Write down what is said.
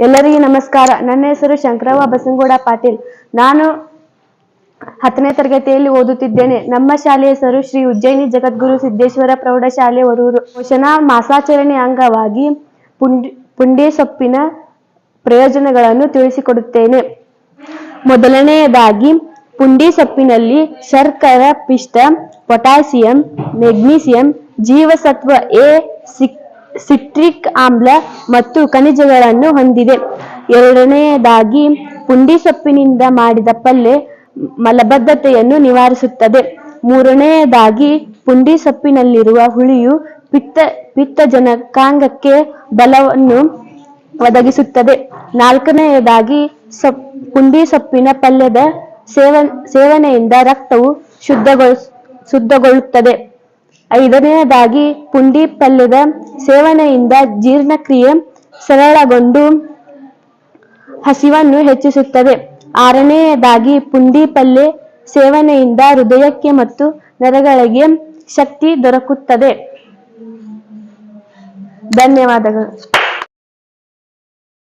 ಎಲ್ಲರಿಗೂ ನಮಸ್ಕಾರ. ನನ್ನ ಹೆಸರು ಶಂಕರವ್ವ ಬಸನಗೌಡ ಪಾಟೀಲ್. ನಾನು ಹತ್ತನೇ ತರಗತಿಯಲ್ಲಿ ಓದುತ್ತಿದ್ದೇನೆ. ನಮ್ಮ ಶಾಲೆಯ ಹೆಸರು ಶ್ರೀ ಉಜ್ಜಯಿನಿ ಜಗದ್ಗುರು ಸಿದ್ದೇಶ್ವರ ಪ್ರೌಢಶಾಲೆ ವರೂರು ಪೋಷಣಾ ಮಾಸಾಚರಣೆ ಅಂಗವಾಗಿ ಪುಂಡಿ ಪುಂಡಿ ಸೊಪ್ಪಿನ ಪ್ರಯೋಜನಗಳನ್ನು ತಿಳಿಸಿಕೊಡುತ್ತೇನೆ. ಮೊದಲನೆಯದಾಗಿ ಪುಂಡಿ ಸೊಪ್ಪಿನಲ್ಲಿ ಶರ್ಕರ, ಪಿಷ್ಟ, ಪೊಟ್ಯಾಸಿಯಂ, ಮೆಗ್ನೀಸಿಯಂ, ಜೀವಸತ್ವ ಎ, ಸಿಕ್- ಸಿಟ್ರಿಕ್ ಆಮ್ಲ ಮತ್ತು ಖನಿಜಗಳನ್ನು ಹೊಂದಿದೆ. ಎರಡನೆಯದಾಗಿ ಪುಂಡಿ ಸೊಪ್ಪಿನಿಂದ ಮಾಡಿದ ಪಲ್ಯ ಮಲಬದ್ಧತೆಯನ್ನು ನಿವಾರಿಸುತ್ತದೆ. ಮೂರನೆಯದಾಗಿ ಪುಂಡಿ ಸೊಪ್ಪಿನಲ್ಲಿರುವ ಹುಳಿಯು ಪಿತ್ತ, ಪಿತ್ತಜನಕಾಂಗಕ್ಕೆ ಬಲವನ್ನು ಒದಗಿಸುತ್ತದೆ. ನಾಲ್ಕನೆಯದಾಗಿ, ಸೊಪ್ ಪುಂಡಿ ಸೊಪ್ಪಿನ ಪಲ್ಯದ ಸೇವನ್, ಸೇವನೆಯಿಂದ ರಕ್ತವು ಶುದ್ಧಗೊಳ, ಶುದ್ಧಗೊಳ್ಳುತ್ತದೆ. ಐದನೆಯದಾಗಿ ಪುಂಡಿ ಪಲ್ಯದ ಸೇವನೆಯಿಂದ ಜೀರ್ಣಕ್ರಿಯೆ ಸರಳಗೊಂಡು ಹಸಿವನ್ನು ಹೆಚ್ಚಿಸುತ್ತದೆ. ಆರನೆಯದಾಗಿ ಪುಂಡಿ ಪಲ್ಯ ಸೇವನೆಯಿಂದ ಹೃದಯಕ್ಕೆ ಮತ್ತು ನರಗಳಿಗೆ ಶಕ್ತಿ ದೊರಕುತ್ತದೆ. ಧನ್ಯವಾದಗಳು.